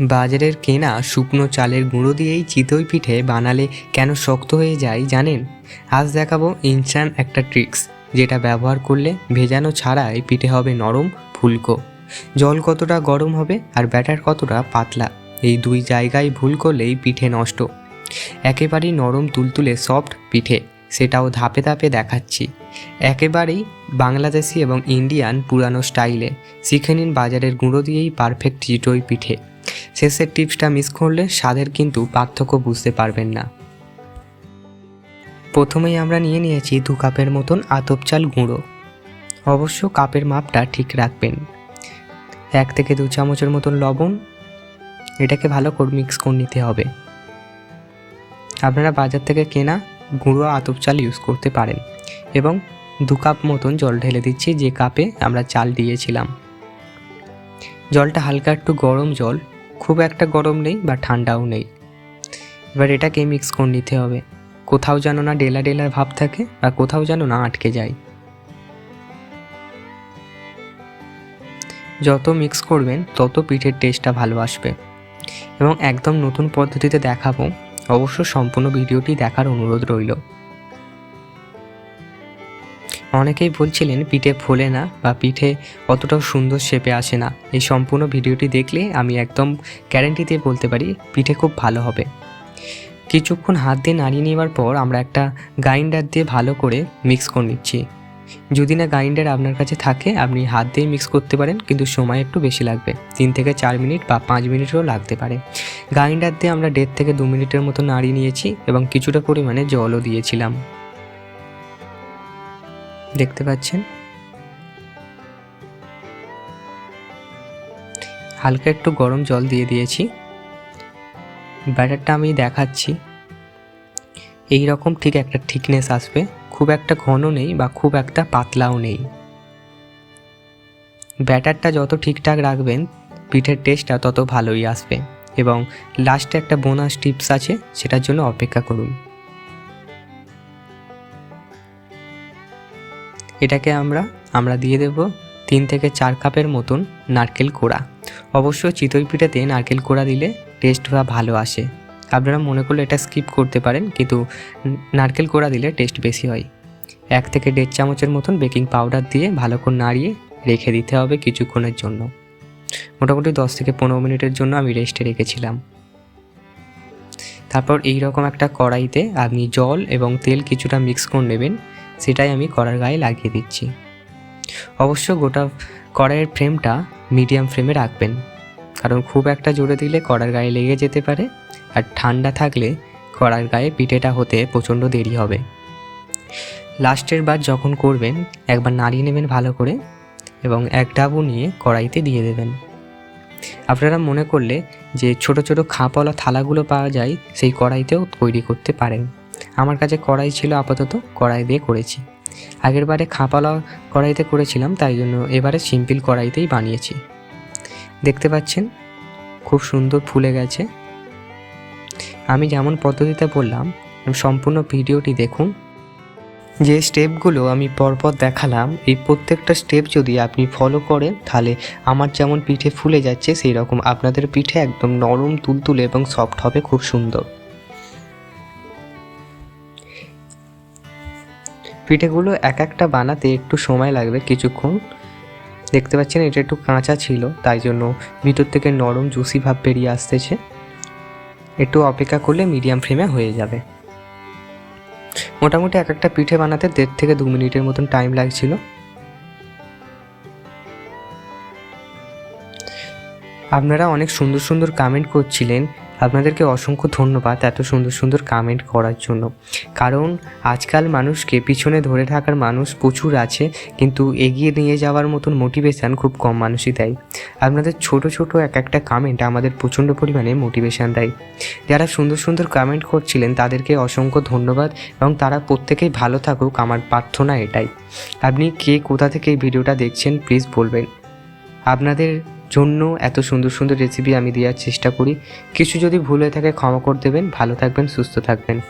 বাজারের কেনা শুকনো চালের গুঁড়ো দিয়েই চিতই পিঠে বানালে কেন শক্ত হয়ে যায় জানেন? আজ দেখাবো ইনস্ট্যান্ট একটা ট্রিক্স, যেটা ব্যবহার করলে ভেজানো ছাড়াই পিঠে হবে নরম, ফুলকো। জল কতটা গরম হবে আর ব্যাটার কতটা পাতলা, এই দুই জায়গায় ভুল করলেই পিঠে নষ্ট। একেবারেই নরম তুলতুলে সফট পিঠে, সেটাও ধাপে ধাপে দেখাচ্ছি। একেবারেই বাংলাদেশি এবং ইন্ডিয়ান পুরানো স্টাইলে, শিখে নিন বাজারের গুঁড়ো দিয়েই পারফেক্ট চিটই পিঠে। শেষের টিপসটা মিস করলে স্বাদের কিন্তু পার্থক্য বুঝতে পারবেন না। প্রথমেই আমরা নিয়ে নিয়েছি দু কাপের মতন আতপ চাল গুঁড়ো। অবশ্য কাপের মাপটা ঠিক রাখবেন। এক থেকে দু চামচের মতন লবণ। এটাকে ভালো করে মিক্স করে নিতে হবে। আপনারা বাজার থেকে কেনা গুঁড়ো আতপ চাল ইউজ করতে পারেন এবং দু কাপ মতন জল ঢেলে দিচ্ছি যে কাপে আমরা চাল দিয়েছিলাম। জলটা হালকা একটু গরম জল খুব একটা গরম নেই বা ঠান্ডাও নেই। এবার এটাকে মিক্স করে নিতে হবে। কোথাও যেন না ডেলা ডেলার ভাব থাকে বা কোথাও যেন না আটকে যায়। যত মিক্স করবেন, তত পিঠের টেস্টটা ভালো আসবে। এবং একদম নতুন পদ্ধতিতে দেখাবো, অবশ্য সম্পূর্ণ ভিডিওটি দেখার অনুরোধ রইল। অনেকেই বলছিলেন পিঠে ফোলে না বা পিঠে অতটাও সুন্দর শেপে আসে না। এই সম্পূর্ণ ভিডিওটি দেখলে আমি একদম গ্যারেন্টি দিয়ে বলতে পারি পিঠে খুব ভালো হবে। কিছুক্ষণ হাত দিয়ে নাড়িয়ে নেওয়ার পর আমরা একটা গ্রাইন্ডার দিয়ে ভালো করে মিক্স করে নিচ্ছি। যদি না গ্রাইন্ডার আপনার কাছে থাকে, আপনি হাত দিয়ে মিক্স করতে পারেন, কিন্তু সময় একটু বেশি লাগবে। তিন থেকে চার মিনিট বা পাঁচ মিনিটও লাগতে পারে। গ্রাইন্ডার দিয়ে আমরা দেড় থেকে দু মিনিটের মতো নাড়িয়ে নিয়েছি এবং কিছুটা পরিমাণে জলও দিয়েছিলাম। দেখতে পাচ্ছেন। হালকা একটু গরম জল দিয়ে দিয়েছি। ব্যাটারটা আমি দেখাচ্ছি। এই রকম ঠিক একটা থিকনেস আসবে। খুব একটা ঘন নেই বা খুব একটা পাতলাও নেই। ব্যাটারটা যত ঠিকঠাক রাখবেন, পিঠের টেস্টটা তত ভালোই আসবে। এবং লাস্টে একটা বোনাস টিপস আছে, সেটার জন্য অপেক্ষা করুন। এটাকে আমরা আমরা দিয়ে দেব তিন থেকে চার কাপের মতন নারকেল কোড়া। অবশ্য চিতই পিঠাতে নারকেল কোড়া দিলে টেস্টটা ভালো আসে। আপনারা মনে করলে এটা স্কিপ করতে পারেন, কিন্তু নারকেল কোড়া দিলে টেস্ট বেশি হয়। এক থেকে দেড় চামচের মতন বেকিং পাউডার দিয়ে ভালো করে নাড়িয়ে রেখে দিতে হবে কিছুক্ষণের জন্য। মোটামুটি দশ থেকে পনেরো মিনিটের জন্য আমি রেস্টে রেখেছিলাম। তারপর এই রকম একটা কড়াইতে আপনি জল এবং তেল কিছুটা মিক্স করে নেবেন। সেটাই আমি কড়ার গায়ে লাগিয়ে দিচ্ছি। অবশ্য গোটা কড়াইয়ের ফ্রেমটা মিডিয়াম ফ্রেমে রাখবেন। কারণ খুব একটা জোরে দিলে কড়ার গায়ে লেগে যেতে পারে আর ঠান্ডা থাকলে কড়ার গায়ে পিঠেটা হতে প্রচণ্ড দেরি হবে। লাস্টের বার যখন করবেন, একবার নাড়িয়ে নেবেন ভালো করে এবং এক ডাবু নিয়ে কড়াইতে দিয়ে দেবেন। আপনারা মনে করলে যে ছোট ছোট খাঁপওয়ালা থালাগুলো পাওয়া যায়, সেই কড়াইতেও তৈরি করতে পারেন। আমার কাছে কড়াই ছিল, আপাতত কড়াই দিয়ে করেছি। আগের বারে খাঁপালা কড়াইতে করেছিলাম, তাই জন্য এবারে সিম্পল কড়াইতেই বানিয়েছি। দেখতে পাচ্ছেন, খুব সুন্দর ফুলে গেছে। আমি যেমন পদ্ধতিতে বললাম, সম্পূর্ণ ভিডিওটি দেখুন। যে স্টেপগুলো আমি পরপর দেখালাম, এই প্রত্যেকটা স্টেপ যদি আপনি ফলো করেন, তাহলে আমার যেমন পিঠে ফুলে যাচ্ছে সেই রকম আপনাদের পিঠে একদম নরম, তুলতুলে এবং সফট হবে, খুব সুন্দর। পিঠেগুলো এক একটা বানাতে একটু সময় লাগবে কিছুক্ষণ। দেখতে পাচ্ছেন, এটা একটু কাঁচা ছিল, তাই জন্য ভিতর থেকে নরম, জুসি ভাব বেরিয়ে আসতেছে। একটু অপেক্ষা করলে মিডিয়াম ফ্লেমে হয়ে যাবে। মোটামুটি এক একটা পিঠে বানাতে দেড় থেকে দু মিনিটের মতন টাইম লাগছিল। আপনারা অনেক সুন্দর সুন্দর কমেন্ট করছিলেন আপনাদেরকে অসংখ্য ধন্যবাদ এত সুন্দর সুন্দর কামেন্ট করার জন্য। কারণ আজকাল মানুষকে পিছনে ধরে থাকার মানুষ প্রচুর আছে, কিন্তু এগিয়ে নিয়ে যাওয়ার মতন মোটিভেশান খুব কম মানুষই দেয়। আপনাদের ছোট ছোট এক একটা কমেন্ট আমাদের প্রচণ্ড পরিমাণে মোটিভেশান দেয়। যারা সুন্দর সুন্দর কামেন্ট করছিলেন, তাদেরকে অসংখ্য ধন্যবাদ এবং তারা প্রত্যেকেই ভালো থাকুক, আমার প্রার্থনা এটাই। আপনি কে, কোথা থেকে এই ভিডিওটা দেখছেন প্লিজ বলবেন। আপনাদের জন্য এত সুন্দর সুন্দর রেসিপি আমি দেওয়ার চেষ্টা করি। কিছু যদি ভুল হয়ে থাকে ক্ষমা করে দেবেন। ভালো থাকবেন, সুস্থ থাকবেন।